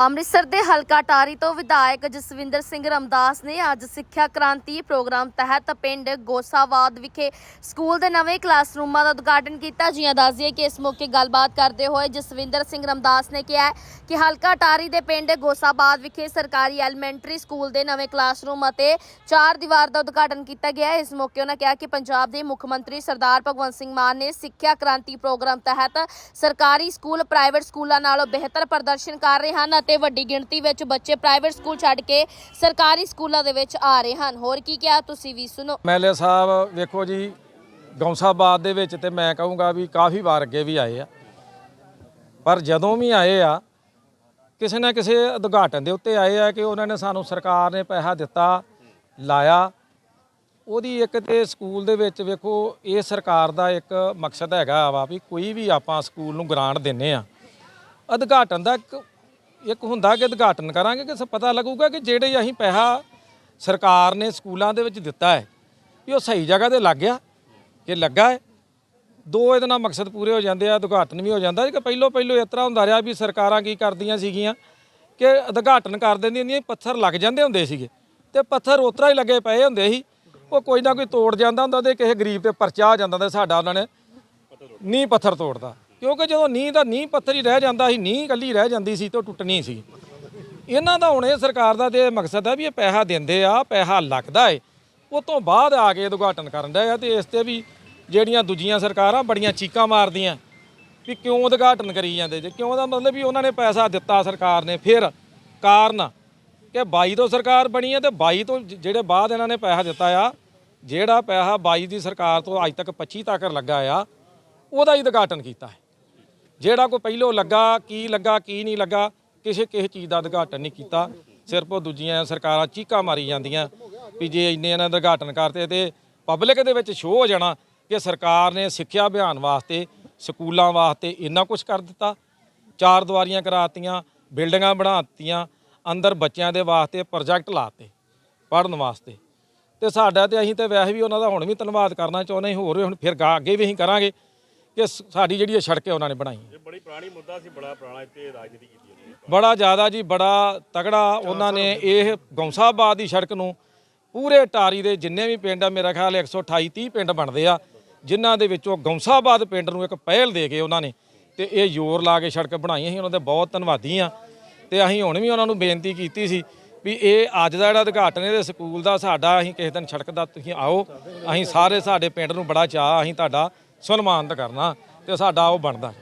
ਅੰਮ੍ਰਿਤਸਰ ਦੇ ਹਲਕਾ ਟਾਰੀ ਤੋਂ ਵਿਧਾਇਕ ਜਸਵਿੰਦਰ ਸਿੰਘ ਰਮਦਾਸ ਨੇ ਅੱਜ ਸਿੱਖਿਆ ਕ੍ਰਾਂਤੀ ਪ੍ਰੋਗਰਾਮ ਤਹਿਤ ਪਿੰਡ ਗੋਸਾਵਾਦ ਵਿਖੇ ਸਕੂਲ ਦੇ ਨਵੇਂ ਕਲਾਸਰੂਮਾਂ ਦਾ ਉਦਘਾਟਨ ਕੀਤਾ। ਜੀਆਂ ਦੱਸਦੀਏ ਕਿ ਇਸ ਮੌਕੇ ਗੱਲਬਾਤ ਕਰਦੇ ਹੋਏ ਜਸਵਿੰਦਰ ਸਿੰਘ ਰਮਦਾਸ ਨੇ ਕਿਹਾ ਕਿ ਹਲਕਾ ਟਾਰੀ ਦੇ ਪਿੰਡ ਗੋਸਾਬਾਦ ਵਿਖੇ ਸਰਕਾਰੀ ਐਲੀਮੈਂਟਰੀ ਸਕੂਲ ਦੇ ਨਵੇਂ ਕਲਾਸਰੂਮ ਅਤੇ ਚਾਰ ਦੀਵਾਰ ਦਾ ਉਦਘਾਟਨ ਕੀਤਾ ਗਿਆ। ਇਸ ਮੌਕੇ ਉਹਨਾਂ ਕਿਹਾ ਕਿ ਪੰਜਾਬ ਦੇ ਮੁੱਖ ਮੰਤਰੀ ਸਰਦਾਰ ਭਗਵੰਤ ਸਿੰਘ ਮਾਨ ਨੇ ਸਿੱਖਿਆ ਕ੍ਰਾਂਤੀ ਪ੍ਰੋਗਰਾਮ ਤਹਿਤ ਸਰਕਾਰੀ ਸਕੂਲ ਪ੍ਰਾਈਵੇਟ ਸਕੂਲਾਂ ਨਾਲੋਂ ਬਿਹਤਰ ਪ੍ਰਦਰਸ਼ਨ ਕਰ ਰਹੇ ਹਨ ਅਤੇ ਵੱਡੀ ਗਿਣਤੀ ਵਿੱਚ ਬੱਚੇ ਪ੍ਰਾਈਵੇਟ ਸਕੂਲ ਛੱਡ ਕੇ ਸਰਕਾਰੀ ਸਕੂਲਾਂ ਦੇ ਵਿੱਚ ਆ ਰਹੇ ਹਨ। ਹੋਰ ਕੀ ਕਿਹਾ ਤੁਸੀਂ ਵੀ ਸੁਣੋ। ਐਮਐਲਏ ਸਾਹਿਬ, ਵੇਖੋ ਜੀ ਗੌਂਸਾਬਾਦ ਦੇ ਵਿੱਚ ਤੇ ਮੈਂ ਕਹੂੰਗਾ ਵੀ ਕਾਫੀ ਵਾਰ ਅੱਗੇ ਵੀ ਆਏ ਆ। ਪਰ ਜਦੋਂ ਵੀ ਆਏ ਆ, ਕਿਸੇ ਨਾ ਕਿਸੇ ਉਦਘਾਟਨ ਦੇ ਉੱਤੇ ਆਏ ਆ ਕਿ ਉਹਨਾਂ ਨੇ ਸਾਨੂੰ ਸਰਕਾਰ ਨੇ ਪੈਸਾ ਦਿੱਤਾ, ਲਾਇਆ। ਉਹਦੀ ਇੱਕ ਤੇ ਸਕੂਲ ਦੇ ਵਿੱਚ ਵੇਖੋ, ਇਹ ਸਰਕਾਰ ਦਾ ਇੱਕ ਮਕਸਦ ਹੈਗਾ ਵਾ ਵੀ ਕੋਈ ਵੀ ਆਪਾਂ ਸਕੂਲ ਨੂੰ ਗ੍ਰਾਂਟ ਦਿੰਨੇ ਆ। ਉਦਘਾਟਨ ਦਾ ਇੱਕ ਹੁੰਦਾ ਕਿ ਉਦਘਾਟਨ ਕਰਾਂਗੇ ਕਿ ਸ- ਪਤਾ ਲੱਗੂਗਾ ਕਿ ਜਿਹੜੇ ਅਸੀਂ ਪੈਸਾ ਸਰਕਾਰ ਨੇ ਸਕੂਲਾਂ ਦੇ ਵਿੱਚ ਦਿੱਤਾ ਹੈ, ਵੀ ਉਹ ਸਹੀ ਜਗ੍ਹਾ ਤੇ ਲੱਗ ਗਿਆ ਕਿ ਲੱਗਾ ਹੈ, ਦੋ ਇਹਦੇ ਨਾਲ ਮਕਸਦ ਪੂਰੇ ਹੋ ਜਾਂਦੇ ਆ, ਉਦਘਾਟਨ ਵੀ ਹੋ ਜਾਂਦਾ ਕਿ ਪਹਿਲੋਂ ਪਹਿਲੋਂ ਇਸ ਤਰ੍ਹਾਂ ਹੁੰਦਾ ਰਿਹਾ ਵੀ ਸਰਕਾਰਾਂ ਕੀ ਕਰਦੀਆਂ ਸੀਗੀਆਂ, ਕਿ ਉਦਘਾਟਨ ਕਰ ਦਿੰਦੀਆਂ ਹੁੰਦੀਆਂ ਪੱਥਰ ਲੱਗ ਜਾਂਦੇ ਹੁੰਦੇ ਸੀਗੇ, ਤੇ ਪੱਥਰ ਉਤਰਾ ਹੀ ਲੱਗੇ ਪਏ ਹੁੰਦੇ ਸੀ, ਉਹ ਕੋਈ ਨਾ ਕੋਈ ਤੋੜ ਜਾਂਦਾ ਹੁੰਦਾ ਤੇ ਕਿਸੇ ਗਰੀਬ ਤੇ ਪਰਚਾ ਆ ਜਾਂਦਾ ਤੇ ਸਾਡਾ ਉਹਨਾਂ ਨੇ ਨੀਂਹ ਪੱਥਰ ਤੋੜਦਾ ਕਿਉਂਕਿ ਜਦੋਂ ਨੀਂਹ ਦਾ ਨੀਂਹ ਪੱਥਰ ਹੀ ਰਹਿ ਜਾਂਦਾ ਸੀ, ਨੀਂਹ ਇਕੱਲੀ ਰਹਿ ਜਾਂਦੀ ਸੀ ਤੇ ਉਹ ਟੁੱਟਣੀ ਸੀ। ਇਹਨਾਂ ਦਾ ਹੁਣ ਇਹ ਸਰਕਾਰ ਦਾ ਤੇ ਮਕਸਦ ਹੈ ਵੀ ਇਹ ਪੈਸਾ ਦਿੰਦੇ ਆ, ਪੈਸਾ ਲੱਗਦਾ ਏ। ਉਹ ਤੋਂ ਬਾਅਦ ਆ ਕੇ ਉਦਘਾਟਨ ਕਰਨ ਦਾ ਆ ਤੇ ਇਸ ਤੇ ਵੀ ਜਿਹੜੀਆਂ ਦੂਜੀਆਂ ਸਰਕਾਰਾਂ ਬੜੀਆਂ ਚੀਕਾਂ ਮਾਰਦੀਆਂ ਵੀ ਕਿਉਂ ਉਦਘਾਟਨ ਕਰੀ ਜਾਂਦੇ ਜੇ? ਕਿਉਂ ਦਾ ਮਤਲਬ ਵੀ ਉਹਨਾਂ ਨੇ ਪੈਸਾ ਦਿੱਤਾ ਸਰਕਾਰ ਨੇ ਫਿਰ ਕਾਰਨ ਕਿ 22 ਤੋਂ ਸਰਕਾਰ ਬਣੀ ਹੈ ਤੇ 22 ਤੋਂ ਜਿਹੜੇ ਬਾਅਦ ਇਹਨਾਂ ਨੇ ਪੈਸਾ ਦਿੱਤਾ ਆ, ਜਿਹੜਾ ਪੈਸਾ 22 ਦੀ ਸਰਕਾਰ ਤੋਂ ਅੱਜ ਤੱਕ 25 ਤੱਕ ਲੱਗਾ ਆ, ਉਹਦਾ ਹੀ ਉਦਘਾਟਨ ਕੀਤਾ ਹੈ। ਜਿਹੜਾ ਕੋਈ ਪਹਿਲੋਂ ਲੱਗਾ, ਕੀ ਲੱਗਾ, ਕੀ ਨਹੀਂ ਲੱਗਾ, ਕਿਸੇ ਕਿਸੇ ਚੀਜ਼ ਦਾ ਉਦਘਾਟਨ ਨਹੀਂ ਕੀਤਾ। ਸਿਰਫ ਉਹ ਦੂਜੀਆਂ ਸਰਕਾਰਾਂ ਚੀਕਾਂ ਮਾਰੀ ਜਾਂਦੀਆਂ ਵੀ ਜੇ ਇੰਨੇ ਇਹਨਾਂ ਦਾ ਉਦਘਾਟਨ ਕਰਤੇ ਤੇ ਪਬਲਿਕ ਦੇ ਵਿੱਚ ਸ਼ੋਅ ਹੋ ਜਾਣਾ ਕਿ ਸਰਕਾਰ ਨੇ ਸਿੱਖਿਆ ਅਭਿਆਨ ਵਾਸਤੇ, ਸਕੂਲਾਂ ਵਾਸਤੇ ਇੰਨਾ ਕੁਝ ਕਰ ਦਿੱਤਾ। ਚਾਰ ਦੀਵਾਰੀਆਂ ਕਰਾਤੀਆਂ, ਬਿਲਡਿੰਗਾਂ ਬਣਾ ਦਿੱਤੀਆਂ, ਅੰਦਰ ਬੱਚਿਆਂ ਦੇ ਵਾਸਤੇ ਪ੍ਰੋਜੈਕਟ ਲਾਤੇ, ਪੜ੍ਹਨ ਵਾਸਤੇ। ਤੇ ਸਾਡਾ ਤੇ ਅਸੀਂ ਤੇ ਵੈਸੇ ਵੀ ਉਹਨਾਂ ਦਾ ਹੁਣ ਵੀ ਧੰਨਵਾਦ ਕਰਨਾ ਚਾਹੁੰਦੇ ਹਾਂ ਹੋਰ ਹੁਣ ਫਿਰ ਗਾ- ਅੱਗੇ ਵੀ ਅਸੀਂ ਕਰਾਂਗੇ। ਕਿ ਸਾਡੀ ਜਿਹੜੀ ਇਹ ਸੜਕ ਹੈ ਉਹਨਾਂ ਨੇ ਬਣਾਈ ਹੈ। ਇਹ ਬੜੀ ਪੁਰਾਣੀ ਮੁੱਦਾ ਸੀ ਬੜਾ ਪੁਰਾਣਾ ਇੱਥੇ ਰਾਜਨੀਤੀ ਕੀਤੀ ਜਾਂਦੀ ਹੈ ਬੜਾ ਜ਼ਿਆਦਾ ਜੀ ਬੜਾ ਤਗੜਾ ਉਹਨਾਂ ਨੇ ਇਹ ਗੌਂਸਾਬਾਦ ਦੀ ਸੜਕ ਨੂੰ ਪੂਰੇ ਟਾਰੀ ਦੇ ਜਿੰਨੇ ਵੀ ਪਿੰਡ ਆ ਮੇਰਾ ਖਿਆਲ 128 30 ਪਿੰਡ ਬਣਦੇ ਆ ਜਿਨ੍ਹਾਂ ਦੇ ਵਿੱਚੋਂ ਗੌਂਸਾਬਾਦ ਪਿੰਡ ਨੂੰ ਇੱਕ ਪਹਿਲ ਦੇ ਕੇ ਉਹਨਾਂ ਨੇ ਤੇ ਇਹ ਜ਼ੋਰ ਲਾ ਕੇ ਸੜਕ ਬਣਾਈ ਅਸੀਂ ਉਹਨਾਂ ਦੇ ਬਹੁਤ ਧੰਨਵਾਦੀ ਆ ਤੇ ਅਸੀਂ ਹੁਣ ਵੀ ਉਹਨਾਂ ਨੂੰ ਬੇਨਤੀ ਕੀਤੀ ਸੀ ਵੀ ਇਹ ਅੱਜ ਦਾ ਜਿਹੜਾ ਉਦਘਾਟਨ ਇਹਦੇ ਸਕੂਲ ਦਾ ਸਾਡਾ ਅਸੀਂ ਕਿਸੇ ਦਿਨ ਸੜਕ ਦਾ ਤੁਸੀਂ ਆਓ ਅਸੀਂ ਸਾਰੇ ਸਾਡੇ ਪਿੰਡ ਨੂੰ ਬੜਾ ਚਾਹ ਅਸੀਂ ਤੁਹਾਡਾ ਸਨਮਾਨਿਤ ਕਰਨਾ ਤੇ ਸਾਡਾ ਉਹ ਬਣਦਾ।